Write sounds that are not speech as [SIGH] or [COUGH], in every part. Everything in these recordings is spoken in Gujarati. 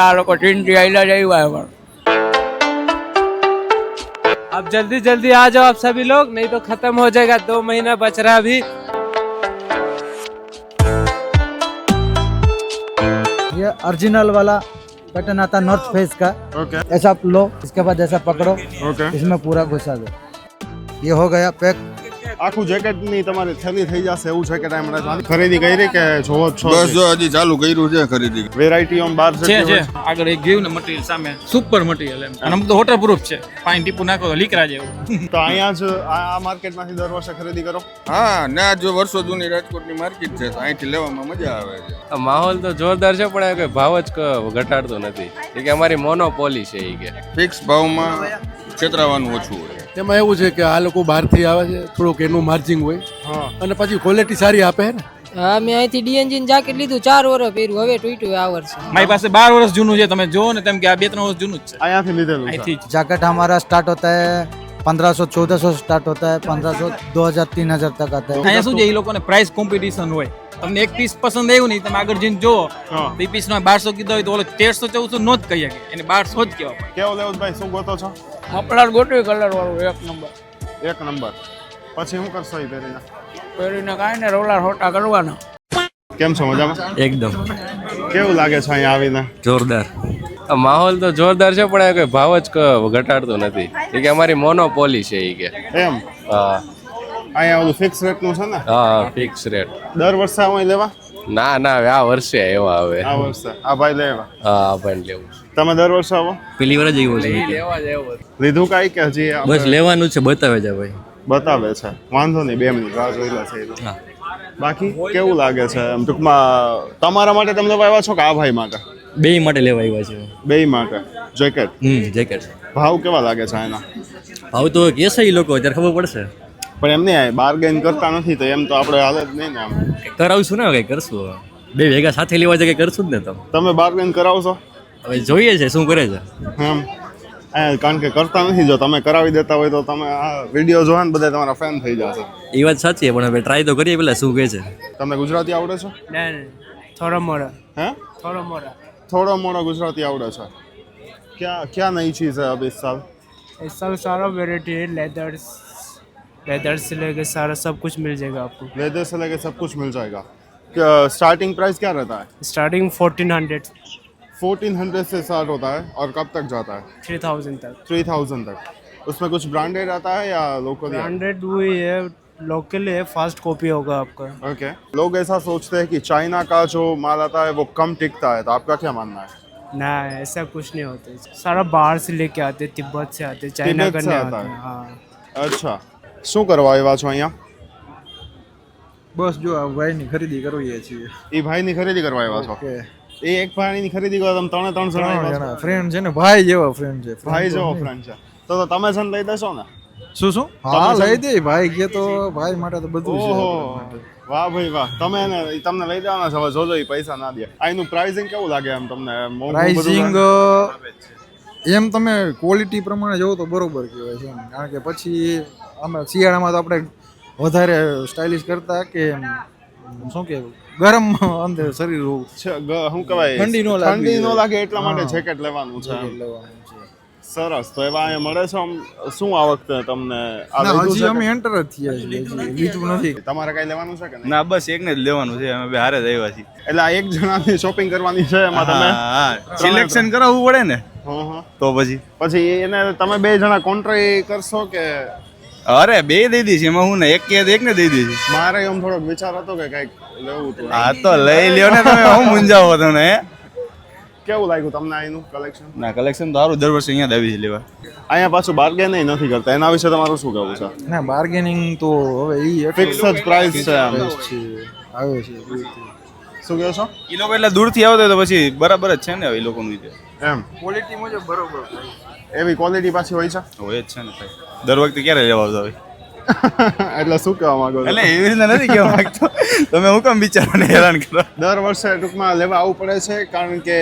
આ લોકો ટીનથી આયલા જ આવ્યા પણ अब जल्दी जल्दी आ जाओ आप सभी लोग नहीं तो खत्म हो जाएगा दो महीना बच रहा अभी ये ओरिजिनल वाला बटन आता नॉर्थ फेस का ओके ऐसा आप लो इसके बाद ऐसा पकड़ो ઓકે इसमें पूरा घुसा दो ये हो गया पैक આખું જેકેટની તમારે થેલી થઈ જશે એવું છે કે ટાઈમ મને ખરીદી કરી કે જોવો છો? બસ જો હજી ચાલુ કર્યું છે ખરીદી. વેરાયટી ઓમ બાર છે છે. આગળ એક ગયું ને મટીરિયલ સામે. સુપર મટીરિયલ એમ. અને અમુક તો વોટર પ્રૂફ છે. પાણી ટીપું નાખો તો લીકરા જેવું. [LAUGHS] તો અહીંયા જ આ આ માર્કેટમાંથી દર વર્ષે ખરીદી કરો? હા ના જો વર્ષો જૂની રાજકોટની માર્કેટ છે તો અહીંથી લેવામાં મજા આવે છે. માહોલ તો જોરદાર છે પણ કોઈ ભાવ જ ઘટાડતો નથી. કે અમારી મોનોપોલી છે એ કે. ફિક્સ ભાવમાં છેતરાવાનું ઓછું હોય. તેમાં એવું છે કે આ લોકો બહારથી આવે છે થોડુંક એનું માર્જિંગ હોય અને પછી ક્વોલિટી સારી આપે છે ને હા મેં અહીંથી ડીએનજી જાકેટ લીધું ચાર વર્ષ પહેર્યું હવે તૂટ્યું આ વર્ષે મારી પાસે બાર વર્ષ જૂનું છે તમે જોવો ને તેમ કે આ બે ત્રણ વર્ષ જૂનું જ છે અહીંયાથી લીધેલું છે અહીંથી જ जैकेट हमारा स्टार्ट होता है पंद्रह सौ चौदह सौ स्टार्ट होता है पंद्रह सौ दो हजार तीन हजार तक आता है અહીંયા શું છે એ લોકોને પ્રાઇસ કોમ્પિટિશન હોય તમને એક પીસ પસંદ આવ્યું નહીં તમે આગળ જઈને જુઓ. તો એ પીસમાં બારસો કીધો હોય તો ઓલો તેરસો ચૌદસો નો જ કહી શકે. એને બારસો જ કહેવાય કેવો લેવો ભાઈ? શું ગોતો છો? મફલર ગોટવી કલર વાળું એક નંબર એક નંબર પછી શું કરશો એ પહેરીને? પહેરીને કાંઈ ને રોલા હોટા કરવાના. કેમ છો મજામાં? એકદમ. કેવું લાગે છે અહીંયા આવીને? જોરદાર. માહોલ તો જોરદાર છે પણ એ કોઈ ભાવ જ ઘટાડતો નથી. એ કે અમારી મોનોપોલી છે એ કે. એમ? હા. અહીંયા ઓલું ફિક્સ રેટનું છે ને? હા ફિક્સ રેટ દર વર્ષે અહીં લેવા? ના ના હવે આ વર્ષે એવા હવે. આ વર્ષે. આ ભાઈ લેવા. હા ભાઈ લેવું તમે દર વર્ષે આવો? પેલી વાર જ આવ્યો છે. લેવા જ લીધું કાંઈ કે હજી બસ લેવાનું છે બતાવે છે ભાઈ. બતાવે છે. વાંધો નહીં બે મિનિટ રાહ જોઈ લે છે એ બાકી કેવું લાગે છે? એમ ટૂંકમાં તમારા માટે તમે લેવા છો કે આ ભાઈ માટે? બે માટે લેવા આવ્યા છે. બે માટે. જેકેટ. હમ જેકેટ ભાવ કેવા લાગે છે એના? ભાવ તો કેસે ઈ લોકો અત્યારે ખબર પડશે. પણ એમ એમને બાર્ગેન કરતા નથી તો એમ તો આપણે હાલત નહીં ને આમ. કરાવશું ને કંઈ કરશું બે ભેગા સાથે લેવા જાય કંઈ કરશું જ ને તો. તમે બાર્ગેન કરાવશો? હવે જોઈએ છે શું કરે છે. એમ. કારણ કે કરતા નથી જો તમે કરાવી દેતા હોય તો તમે આ વીડિયો જોવા ને બધા તમારા ફેન થઈ જશે. એ વાત સાચી છે પણ હવે ટ્રાય તો કરીએ પેલા શું કહે છે. તમને ગુજરાતી આવડે છે? ના થોડો મોડો. હે? થોડો મોડો. થોડો મોડો ગુજરાતી આવડે છે. ક્યાં ક્યાં નહીં ચીજ હે અભી એ સાલ સારો વેરાયટી લેધર્સ लेदर से लेके सारा सब कुछ मिल जाएगा आपको। लेदर से लेके सब कुछ मिल जाएगा। स्टार्टिंग प्राइस क्या रहता है? Starting fourteen hundred fourteen hundred से स्टार्ट होता है और कब तक जाता है? थ्री थाउज़ेंड तक। थ्री थाउज़ेंड तक। उसमें कुछ ब्रांडेड आता है या लोकल ब्रांडेड वही है लोकल है फास्ट कॉपी होगा आपका। Okay okay. लोग ऐसा सोचते हैं कि चाइना का जो माल आता है वो कम टिकता है तो आपका क्या मानना है? ना ऐसा कुछ नहीं होता। सारा बाहर से लेके आते तिब्बत से आते चाइना का नहीं आता है हाँ। अच्छा। શું કરવા આવ્યા છો અહીંયા? બસ જો આ ભાઈની ખરીદી કરવી છીએ એ ભાઈની ખરીદી કરવા આવ્યા છો? એ એક ભાઈની ખરીદી કરવા તમે ત્રણે ત્રણ જણા ફ્રેન્ડ છે? ને ભાઈ જેવો ફ્રેન્ડ છે. ભાઈ જેવો ફ્રેન્ડ છે. તો તમે છે લઈ દેશો ને? શું શું? હા લઈ દે. ભાઈ કે તો ભાઈ માટે તો બધું છે. વાહ ભાઈ વાહ. તમે એને તમને લઈ દેવાના છે જોજો એ પૈસા ના દે. આનું પ્રાઇસિંગ કેવું લાગે એમ તમને? પ્રાઇસિંગ એમ તમે ક્વોલિટી પ્રમાણે જોવો તો બરોબર કહેવાય છે કારણ કે પછી અમે શિયાળામાં તો આપણે વધારે સ્ટાઇલિશ કરતા કે શું કે ગરમ અંદર શરીર શું કહેવાય? ઠંડી નો લાગે ઠંડી નો લાગે એટલા માટે જેકેટ લેવાનું છે. લેવાનું છે. સરસ. તો એવા અહીંયા મળે છે આમ? શું આ વખતે તમને હજી અમે? એન્ટર જ થયા છીએ નથી. તમારે કઈ લેવાનું છે કે ના બસ એકને જ લેવાનું છે. અમે બે હારે જ આવ્યા છીએ. એટલે આ એક જણાની શોપિંગ કરવાની છે એમાં તમે? સિલેક્શન કરાવવું પડે ને? હા હા. તો પછી? પછી એને તમે બે જણા કોન્ટ્રી કરશો કે અરે બે દઈ દીધી એમાં હું ને એક કે એકને દઈ દીધી મારે એમ થોડોક વિચાર હતો કે કંઈક લેવું હતું. હા તો લઈ લ્યો ને તમે હું મૂંઝાવો તમને. હે? કેવું લાગ્યું તમને અહીંનું કલેક્શન ના કલેક્શન તો સારું દર વર્ષે અહીંયા દાવી છે લેવા. અહીંયા પાછું બાર્ગેન નથી કરતા. એના વિશે તમારું શું કહેવું છે? ના બાર્ગેનિંગ તો હવે એ ફિક્સ જ પ્રાઇસ છે આવે છે શું કહો છો? એ લોકો એટલે દૂરથી આવતા તો પછી બરાબર જ છે ને એ લોકોનું એમ. ક્વોલિટી મુજબ બરોબર એવી ક્વોલિટી પાછી હોય છે? હોય જ છે ને ભાઈ. દર વખતે ક્યારે લેવા આવતા હોય? [LAUGHS] એટલે શું કહેવા માંગો છો? એટલે એવી રીતના નથી કહેવા માંગતો. તમે હું કેમ બિચારાને હેરાન કરો? દર વર્ષે ટૂંકમાં લેવા આવવું પડે છે કારણ કે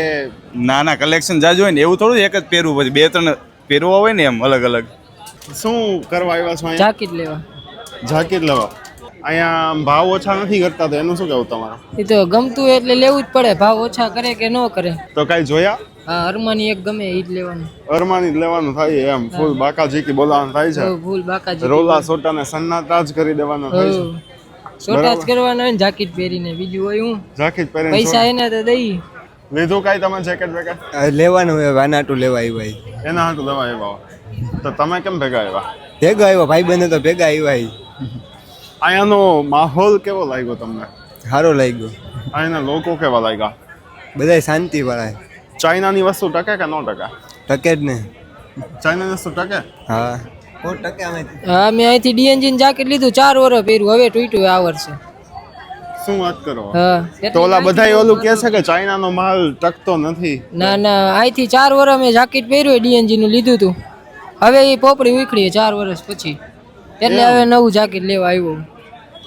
ના ના કલેક્શન જાજુ હોય ને એવું થોડું એક જ પહેરવું પછી બે ત્રણ પહેરવા હોય ને એમ અલગ અલગ શું કરવા આવ્યા છો જાકીટ લેવા. જાકીટ લેવા. અહીંયા ભાવ ઓછા નથી કરતા તો એનું શું કહેવું તમારું? એ તો ગમતું એટલે લેવું જ પડે. ભાવ ઓછા કરે કે ન કરે? તો કાંઈ જોયા? હા અરમાની એક ગમે ઈ જ લેવાનું. અરમાની જ લેવાનું થાય એમ. ફૂલ બાકાજી કી બોલાવાનું થાય છે. ફૂલ બાકાજી રોલા સોટા ને સન્નાટા જ કરી દેવાનો થાય છે. સોટા જ કરવાનો હોય ને જાકીટ પહેરીને. બીજું હોય હું? જાકીટ પહેરીને પૈસા એને તો દઈ. લીધું કાઈ તમે જેકેટ વેકેટ લેવાનું હોય વાનાટું લેવા આવ્યા એના હાટું લેવા આવ્યા તો તમે કેમ ભેગા આવ્યા? ભેગા આવ્યા ભાઈ બંને તો ભેગા આવ્યા અહીંયાનો માહોલ કેવો લાગ્યો તમને? સારો લાગ્યો. અહીંના લોકો કેવા લાગ્યા? બધા શાંતિ વાળા ચાઇનાની વસ્તુ ટકે કે ન ટકે? ટકે જ ને. ચાઇનાની વસ્તુ ટકે? હા. હા મેં અહીંથી ડીએનજી જાકેટ લીધું ચાર વર્ષ પહેર્યું હવે તૂટ્યું આ વર્ષે. શું વાત કરો? હા. તો ઓલા બધા ઓલું કહે છે કે ચાઇનાનો માલ ટકતો નથી? ના ના અહીંથી ચાર વર્ષ મેં જાકેટ પહેર્યું ડીએનજી નું લીધું હતું હવે એ પોપડી ઉખડી ચાર વર્ષ પછી. એટલે હવે નવું જાકેટ લેવા આવ્યો.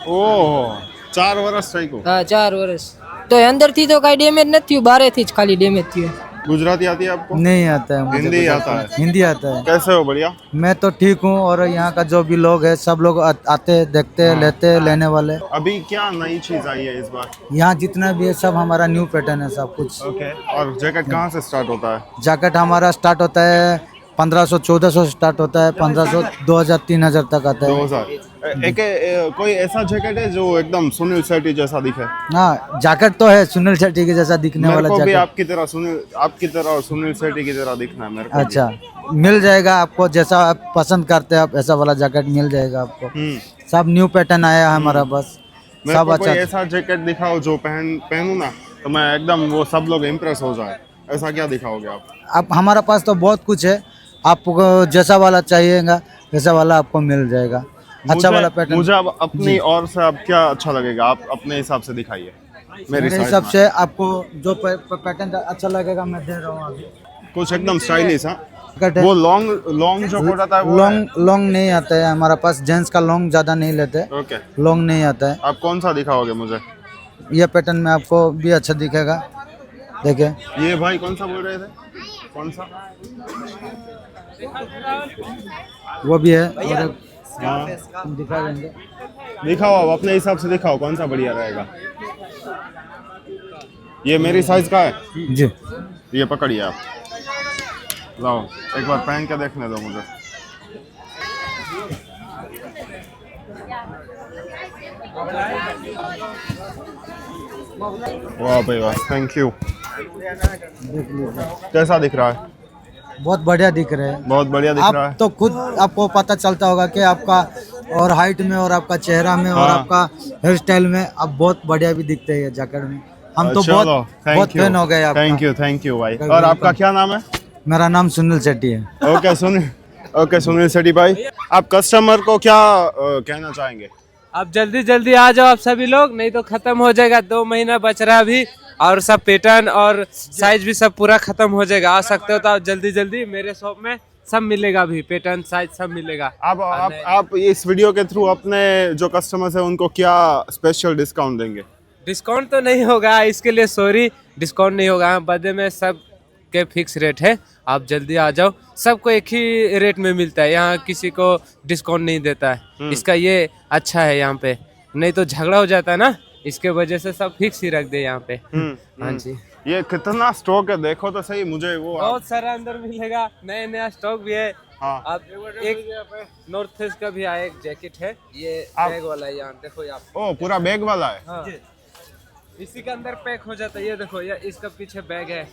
ઓહો ચાર વર્ષ થઈ ગયું. હા ચાર વર્ષ तो अंदर थी तो कई डेमेज नहीं थी बारे थी खाली डेमेज थी गुजराती आती है आपको नहीं आता है हिंदी आता है हिंदी आता है कैसे हो बढ़िया मैं तो ठीक हूँ और यहाँ का जो भी लोग है सब लोग आते हैं देखते हैं लेते हैं लेने वाले अभी क्या नई चीज़ आई है इस बार यहाँ जितना भी है सब हमारा न्यू पैटर्न है सब कुछ ओके और जैकेट कहाँ से स्टार्ट होता है जैकेट हमारा स्टार्ट होता है पंद्रह सौ चौदह सौ स्टार्ट होता है पंद्रह सौ दो हज़ार तीन हज़ार तक आता है एक कोई ऐसा जैकेट है जो एकदम सुनील शेट्टी जैसा दिखे? हाँ जैकेट तो है सुनील शेट्टी के जैसा दिखने मेरे वाला को भी आपकी तरह सुनील आपकी तरह और सुनील शेट्टी की तरह दिखना है मेरे को अच्छा मिल जाएगा आपको जैसा आप पसंद करते हैं आप ऐसा वाला जैकेट मिल जाएगा आपको। हम्म। सब न्यू पैटर्न आया है हमारा बस। सब अच्छा। ऐसा जैकेट दिखाओ जो पहन पहनू ना तो मैं एकदम वो सब लोग इम्प्रेस हो जाए। ऐसा क्या दिखाओगे आप? अब हमारा पास तो बहुत कुछ है आपको जैसा वाला चाहिएगा वैसा वाला आपको मिल जाएगा। अच्छा मुझे- वाला पैटर्न मुझे अब अपनी और से अब क्या अच्छा लगेगा? आप अपने हिसाब से दिखाइए। मेरे हिसाब से आपको जो पैटर्न अच्छा लगेगा मैं दे रहा हूँ अभी। कुछ एकदम स्टाइलिश है। वो लॉन्ग लॉन्ग जो कोट आता है। लॉन्ग लॉन्ग नहीं आता है। हमारा पास जेंट्स का लॉन्ग ज़्यादा नहीं लेते। ओके लॉन्ग नहीं आता है। आप कौन सा दिखाओगे मुझे? ये पैटर्न में आपको भी अच्छा दिखेगा। देखिए। ये भाई कौन सा बोल रहे थे? कौन सा? वो भी है। हाँ। दिखा देंगे दिखाओ आप अपने हिसाब से दिखाओ कौन सा बढ़िया रहेगा? ये मेरी साइज़ का है? जी। ये पकड़िए आप। लाओ एक बार पहन के देखने दो मुझे। वाह भाई वाह थैंक यू कैसा दिख रहा है? बहुत बढ़िया दिख रहे हैं। बहुत बढ़िया दिख रहा है। तो खुद आपको पता चलता होगा कि आपका और हाइट में और आपका चेहरा में और हाँ। आपका हेयर स्टाइल में आप बहुत बढ़िया भी दिखते हैं जैकेट में। हम तो बहुत बहुत फ़ैन हो गए थैंक यू थैंक यू भाई। और आपका क्या नाम है? मेरा नाम सुनील शेट्टी है। ओके सुनील। ओके सुनील शेट्टी भाई। आप कस्टमर को क्या कहना चाहेंगे? अब जल्दी जल्दी आ जाओ आप सभी लोग नहीं तो खत्म हो जाएगा। दो महीना बच रहा है अभी। और सब पैटर्न और साइज़ भी सब पूरा खत्म हो जाएगा। आ सकते हो तो आप जल्दी जल्दी मेरे शॉप में सब मिलेगा अभी पैटर्न साइज़ सब मिलेगा। आप आप आप इस वीडियो के थ्रू अपने जो कस्टमर्स है उनको क्या स्पेशल डिस्काउंट देंगे? डिस्काउंट तो नहीं होगा इसके लिए सॉरी डिस्काउंट नहीं होगा। बदले में सब के फिक्स रेट है। आप जल्दी आ जाओ। सबको एक ही रेट में मिलता है। यहाँ किसी को डिस्काउंट नहीं देता है। इसका ये अच्छा है यहाँ पे। नहीं तो झगड़ा हो जाता है ना? इसके वजह से सब फिक्स ही रख दे यहाँ पे। हाँ जी। ये कितना स्टॉक है देखो तो सही मुझे वो बहुत सारा अंदर मिलेगा नया नया स्टॉक भी है। हाँ। आप एक नॉर्थ फेस का भी आया एक जैकेट है। ये आप- बैग वाला है यहाँ देखो यहाँ ओ पूरा बैग वाला है? हाँ। इसी के अंदर पैक हो जाता है ये देखो ये इसका पीछे बैग है।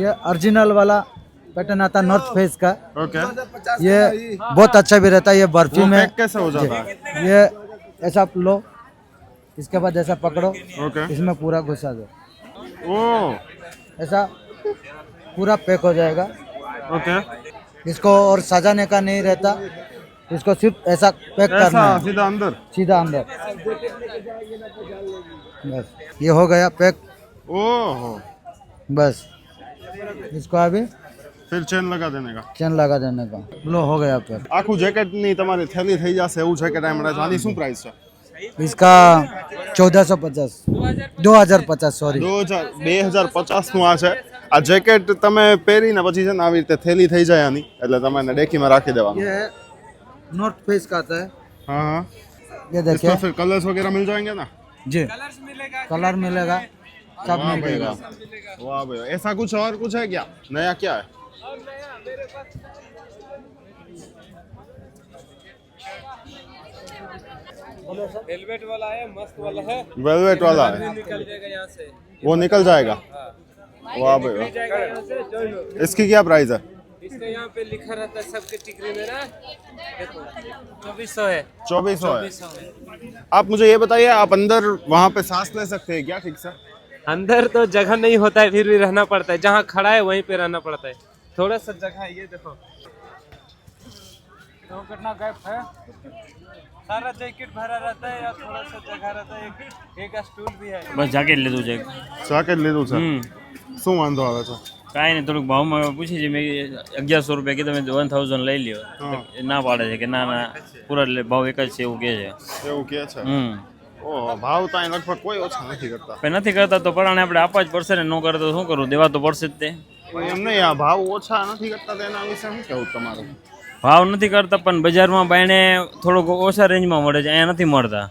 ये ओरिजिनल वाला पैटर्न आता है नॉर्थ फेस का। ओके ये बहुत अच्छा भी रहता है ये बर्फ़ी में। कैसे हो जाता है? ये ऐसा आप लो। इसके बाद ऐसा पकड़ो ओके इसमें पूरा घुसा दो ओ ऐसा पूरा पैक हो जाएगा ओके इसको और सजाने का नहीं रहता इसको सिर्फ ऐसा पैक करना ऐसा है सीधा अंदर सीधा अंदर बस ये हो गया पैक ओहो बस इसको अभी फिर चेन लगा देने का चेन लगा देने का लो हो गया पैक આખું જેકેટ ની તમારી થેલી થઈ જશે એવું જેકેટ આ મળે છે આની શું પ્રાઇસ છે इसका चौदह सौ पचास दो हजार पचास सॉरी દો હજાર બે હજાર પચાસ નું આ છે આ જેકેટ તમે પહેરીને પછી છે ને આવી રીતે થેલી થઈ જાય આની એટલે તમે એને ડેકીમાં રાખી દેવાનું ये है नॉर्थ फेस का आता है हाँ हाँ ये इसमें देखिए फिर कलर्स वगैरह मिल जाएंगे ना जी कलर मिलेगा साफ वाह नहीं भाई रहेगा वाह वाह भाई वाह। ऐसा कुछ और कुछ है क्या नया क्या है हेलमेट वाला है मस्त वाला है। वेलवेट वाला है। निकल जाएगा यहाँ से। वो निकल जाएगा। वाह भाई वाह। हो। इसकी क्या प्राइस है? इसके यहाँ पे लिखा रहता है सबके टिकरी में ना। देखो चौबीस सौ है। चौबीस सौ है। चौबीस सौ है। आप मुझे ये बताइए आप अंदर वहाँ पे सांस ले सकते हैं क्या ठीक से? अंदर तो जगह नहीं होता है फिर भी रहना पड़ता है। जहाँ खड़ा है वहीं पे रहना पड़ता है। थोड़ा सा जगह है ये देखो। तो कितना गैप है। सारा जैकेट भरा रहता है या थोड़ा सा जगह रहता है एक एक स्टूल भी है બસ જાકેટ લીધું છે જાકેટ લીધું છે હમ શું વાંધો આવે છે કાંઈ નહીં થોડુંક ભાવમાં પૂછી છે મેં અગિયારસો રૂપિયા કીધું મેં વન થાઉઝન્ડ લઈ લ્યો એ ના પાડે છે કે ના ના પૂરા એટલે ભાવ એક જ છે એવું કહે છે એવું કે છે હમ ઓહો ભાવ તો અહીં લગભગ કોઈ ઓછા નથી કરતા પણ નથી કરતા તો પરાણે આપણે આપવા જ પડશે ને ન કરે તો શું કરવું દેવા તો પડશે જ તે પણ એમ નહીં આ ભાવ ઓછા નથી કરતા તો એના વિશે શું કહેવું તમારું ભાવ નથી કરતા પણ બજારમાં બાયણે થોડોક ઓછા રેન્જમાં મળે છે અહીંયા નથી મળતા.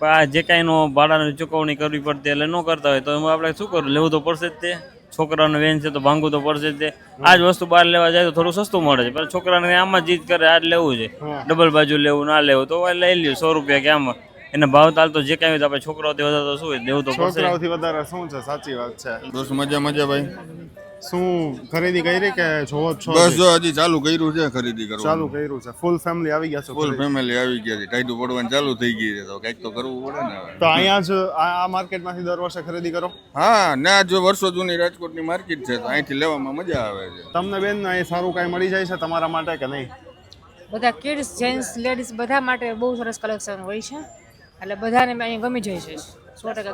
પણ આ જે કાંઈ નો ભાડાની ચૂકવણી કરવી પડતી એટલે ન કરતા હોય તો એમાં આપણે શું કરવું લેવું તો પડશે જ તે. છોકરાનો વેન છે તો ભાંગવું તો પડશે જ તે. આ જ વસ્તુ બહાર લેવા જાય તો થોડું સસ્તું મળે છે પણ છોકરાને આમાં જીત કરે આ જ લેવું છે. ડબલ બાજુ લેવું ના લેવું તો લઈ લ્યો સો રૂપિયા કે આમાં. એને ભાવ તાલ તો જે કાંઈ હોય તો આપણે છોકરાઓથી વધારે તો શું લેવું દેવું તો પડશે. છોકરાઓથી વધારે શું છે સાચી વાત છે. બસ મજા મજા ભાઈ. શું ખરીદી કરી કે જોવો છો બસ હજી? જો હજી ચાલુ કર્યું છે ખરીદી ચાલુ કર્યું છે. ફૂલ ફેમિલી આવી ગયા છે ફૂલ ફેમિલી આવી ગયા છે. ટાઈટું પડવાનું ચાલુ થઈ ગઈ છે તો કંઈક તો કરવું પડે ને તો અહીંયા જ આ માર્કેટમાંથી દર વર્ષે ખરીદી કરો? હા ના જો વર્ષો જૂની રાજકોટની માર્કેટ છે તો અહીંથી લેવામાં મજા આવે છે. તમને બેન અહીં સારું કાંઈ મળી જાય છે તમારા માટે કે નહીં? બધા કિડ્સ જેન્ટ્સ લેડીઝ બધા માટે બહુ સરસ કલેક્શન હોય છે. એટલે બધાને અહીં ગમી જાય છે.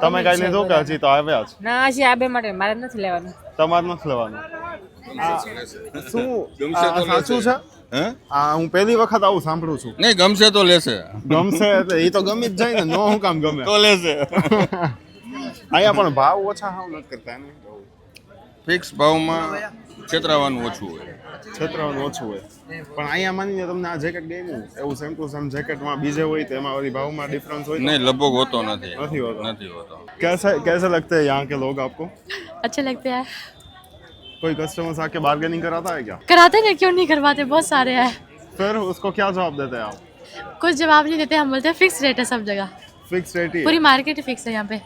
તમે કઈ લીધું કે હજી તો આવ્યા છે ના હજી આ બે માટે મારે નથી લેવાનું. તમારે નથી લેવાનું? શું? ગમશે તો આ સાચું છે? હે? આ હું પહેલી વખત આવું સાંભળું છું. નહીં ગમશે તો લેશે. ગમશે એટલે એ તો ગમી જ જાય ને નો હું કામ ગમે. તો લેશે. [LAUGHS] અહીંયા પણ ભાવ ઓછા હાવ નથી કરતા એને. ફિક્સ ભાવમાં છેતરાવાનું ઓછું હોય છેતરાવાનું ઓછું હોય પણ અહીંયા માનીને તમને આ જેકેટ ગમ્યું એવું સેમ ટુ સેમ જેકેટમાં બીજે હોય તો એમાં વળી ભાવમાં ડિફરન્સ હોય તો નહીં લગભગ હોતો નથી નથી હોતો નથી હોતો कैसे कैसे लगते हैं यहाँ के लोग आपको अच्छे लगते हैं कोई कस्टमर आके बार्गेनिंग कराता है क्या कराते ना क्यों नहीं करवाते बहुत सारे हैं फिर उसको क्या जवाब देते हैं आप कुछ जवाब नहीं देते हम बोलते हैं फिक्स रेट है सब जगह फिक्स रेट ही पूरी मार्केट फिक्स है यहाँ पे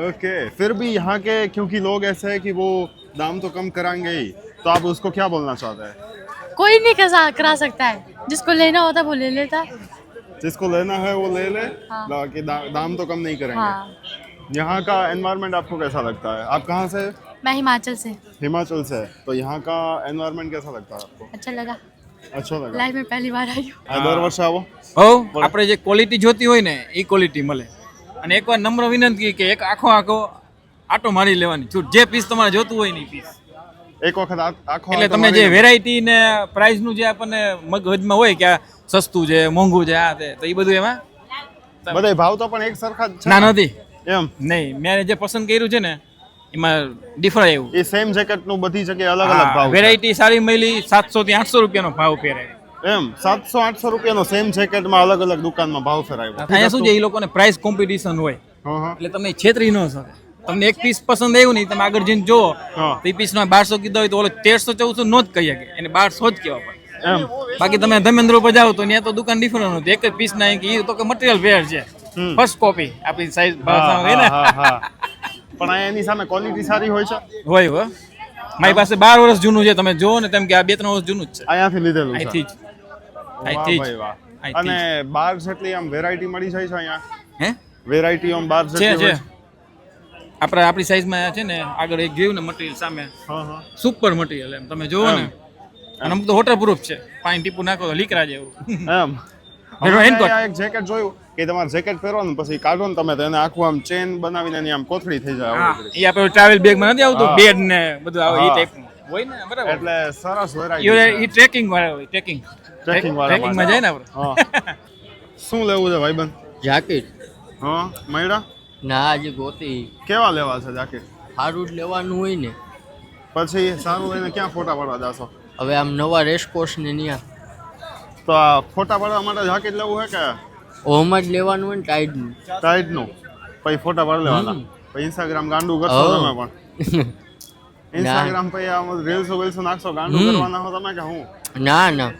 ओके फिर भी यहाँ के क्योंकि लोग ऐसे हैं कि वो दाम तो कम कराएंगे ही तो आप उसको क्या बोलना चाहते हैं कोई नहीं करा करा सकता है जिसको लेना होता है वो ले लेता है जिसको लेना है वो ले ले हाँ। बाकी दा, दाम तो कम नहीं करेंगे हाँ यहाँ का एनवायरनमेंट आपको कैसा लगता है आप कहाँ से मैं हिमाचल से हिमाचल से तो यहाँ का एनवायरनमेंट कैसा लगता है आपको अच्छा लगा अच्छा लगा लाइफ में पहली बार आई हूँ આ દર વર્ષે આવો હો આપણે જે ક્વોલિટી જોતી હોય ને એ ક્વોલિટી મળે અને એકવાર નમ્ર વિનંતી કે એક આખો આખો આટો મારી લેવાની છૂટ. જે પીસ તમારે જોતું હોયની પીસ એક વખત આખો એટલે તમને જે વેરાયટી ને પ્રાઇસનું જે આપણને મગજમાં હોય કે આ સસ્તું છે મોંઘું છે આ તે તો એ બધું એમાં? બધાય ભાવ તો પણ એક સરખા જ છે. ના નથી. એમ? નહીં મેં જે પસંદ કર્યું છે ને એમાં ડિફર આવ્યું એ સેમ જેકેટનું બધી જગ્યાએ અલગ અલગ ભાવ વેરાયટી સારી મળી સાતસો થી આઠસો રૂપિયાનો ભાવ પહેરાય એમ? સાતસો આઠસો રૂપિયાનો સેમ જેકેટમાં અલગ અલગ દુકાનમાં ભાવ ફેરાયો. અહીંયા શું છે એ લોકોને પ્રાઇસ કોમ્પિટિશન હોય. એટલે તમને છેતરી ન શકે. તમને એક પીસ પસંદ આવ્યું નહીં તમે આગળ જઈને જુઓ. તો એ પીસનો બારસો કીધો હોય તો ઓલો તેરસો ચૌદસો નો જ કહી શકે. એને બારસો જ કહેવા પડે. એમ. બાકી તમે ધર્મેન્દ્ર ઉપર જાઓ તો ત્યાં તો દુકાન ડિફરન્ટ હતી એક જ પીસ ના કે એ તો કે મટીરિયલ ફેર છે. ફર્સ્ટ કોપી આપણી સાઈઝ ને. પણ એની સામે ક્વોલિટી સારી હોય છે? હોય હો. મારી પાસે બાર વર્ષ જૂનું છે. તમે જુઓ ને તેમ કે આ બે ત્રણ વર્ષ જૂનું જ છે. અહીંયાથી લીધેલું છે. અહીંથી જ. અહીંથી જ. અને બાર જેટલી આમ વેરાયટી મળી જાય છે અહીંયા? હે? વેરાયટી આમ બાર જેટલી છે? આપણે આપણી સાઈઝમાં છે ને આગળ એક ગયું ને મટીરિયલ સામે? હા હા. સુપર મટીરિયલ એમ. તમે જુઓ ને. અને અમુક તો વોટરપ્રૂફ છે. પાણી ટીપું નાખો તો લીકરા જેવું એમ. [LAUGHS] એક જેકેટ જોયું કે તમારે જેકેટ પહેરવાનું પછી કાઢો ને તમે તો એને આખું આમ ચેન બનાવીને એની આમ કોથળી થઈ જાય એ આપણે ટ્રાવેલ બેગમાં નથી આવતું. બેડ ને બધું આવે એ હા. ટાઈપનું હોય ને બરાબર. એટલે સરસ વેરાયટી એ ટ્રેકિંગ વાળા હોય ટ્રેકિંગ ટ્રેકિંગ વાળા ટ્રેકિંગમાં જાય ને આપણે. શું લેવું છે ભાઈબંધ? જાકેટ હા મયડા? ના આજે ગોતી. કેવા લેવા છે જાકેટ? સારું જ લેવાનું હોય ને. પછી સારું એને ક્યાં ફોટા પાડવા જાશો? હવે આમ નવા રેસકોર્સ ને ન્યા. તો આ ફોટા પાડવા માટે જાકેટ લેવું હે કે? ઓમાં જ લેવાનું હોય ને ટાઈડનું ટાઈટનું પછી ફોટા પાડી લેવાના. પછી ઇન્સ્ટાગ્રામ ગાંડું કરશો તમે પણ. [LAUGHS] ઇન્સ્ટાગ્રામ પછી આમ રીલ્સો વિલ્સ નાખશો ગાંડું કરવાના હો તમે કે હું? ના ના.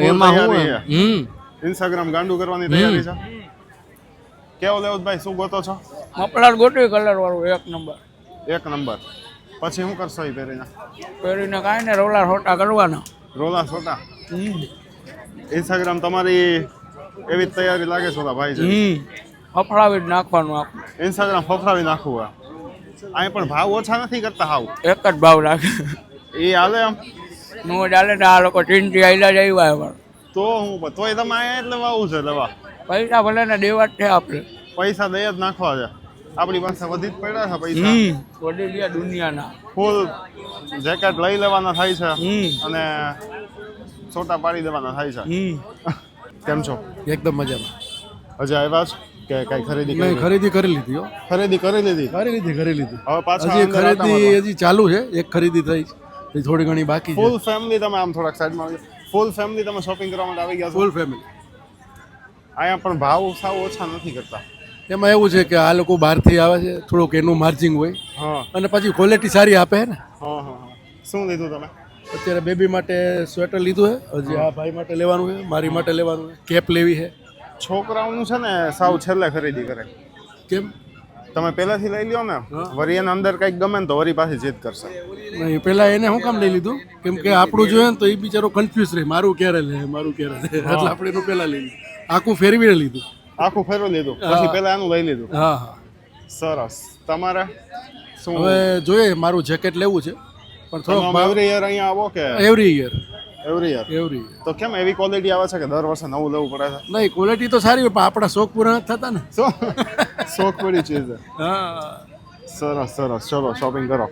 એમાં હું હમ. ઇન્સ્ટાગ્રામ ગાંડું કરવાની તૈયારી છે? કેવો લેવું ભાઈ શું ગોતો છો? મફલર ગોઠવી કલર વાળું એક નંબર એક નંબર પછી શું કરશો એ પહેરીને? પહેરીને કાંઈ ને રોલા હોટા કરવાના. રોલા છોટા ઇન્સ્ટાગ્રામ તમારી એવી જ તૈયારી લાગે છો ભાઈ છે ફફડાવી જ નાખવાનું આપણે. ઇન્સ્ટાગ્રામ ફફડાવી નાખવું આ. અહીં પણ ભાવ ઓછા નથી કરતા હાવ. એક જ ભાવ રાખે. એ હાલે આમ? નો ચાલે ને આ લોકો ચીનથી આયલા જ આવ્યા તો હું તોય તમે અહીંયા એટલે આવું છે દવા પૈસા ભલે ને દેવા જ છે આપણે. પૈસા દઈ જ નાખવા છે. આપણી પાસે વધી જ પડ્યા છે પૈસા. વધી ગયા દુનિયાના. ફૂલ જેકેટ લઈ લેવાના થાય છે અને છોટા પાડી દેવાના થાય છે. કેમ છો? એકદમ મજામાં. હજી આવ્યા છો? કે કઈ ખરીદી કરી ખરીદી કરી લીધી હો. ખરીદી કરી લીધી? કરી લીધી કરી લીધી હવે પાછા હજી ખરીદી હજી ચાલુ છે. એક ખરીદી થઈ છે. થોડી ઘણી બાકી ફૂલ ફેમિલી તમે આમ થોડાક સાઈડમાં ફૂલ ફેમિલી તમે શોપિંગ કરવા માટે આવી ગયા ફૂલ ફેમિલી અહીંયા પણ ભાવ સાવ ઓછા નથી કરતા. એમાં એવું છે કે આ લોકો બહારથી આવે છે થોડુંક એનું માર્જિંગ હોય. હા. અને પછી ક્વોલિટી સારી આપે ને. હા હા હા. શું લીધું તમે? અત્યારે બેબી માટે સ્વેટર લીધું છે હજી આ ભાઈ માટે લેવાનું છે મારી માટે લેવાનું છે. કેપ લેવી છે છોકરાઓનું છે ને સાવ છેલ્લે ખરીદી કરે. કેમ? તમે પહેલાથી લઈ લ્યો ને વરી એના અંદર કંઈક ગમે ને તો વરી પાસે જીત કરશે. નહીં પહેલાં એને હું કામ લઈ લીધું? કેમ કે આપણું જોઈએ ને તો એ બિચારો કન્ફ્યુઝ રહે મારું ક્યારે લે મારું ક્યારે લે. એટલે આપણે એનું પહેલા લઈ લીધું. આખું ફેરવીને લીધું. આખું ફેરવી લીધું. પછી. પહેલા એનું લઈ લીધું. હા હા. સરસ. તમારે શું? હવે જોઈએ મારું જેકેટ લેવું છે. પણ થોડો એવરી યર અહીંયા આવો કે? Every year every year every તો કેમ એવી ક્વોલિટી આવે છે કે દર વર્ષે નવું લેવું પડે છે? નહીં ક્વોલિટી તો સારી હોય પણ આપણા શોખ પૂરા થતા ને. શોખ પડી ચીજ છે. હા. સરસ સરસ. ચલો શોપિંગ કરો.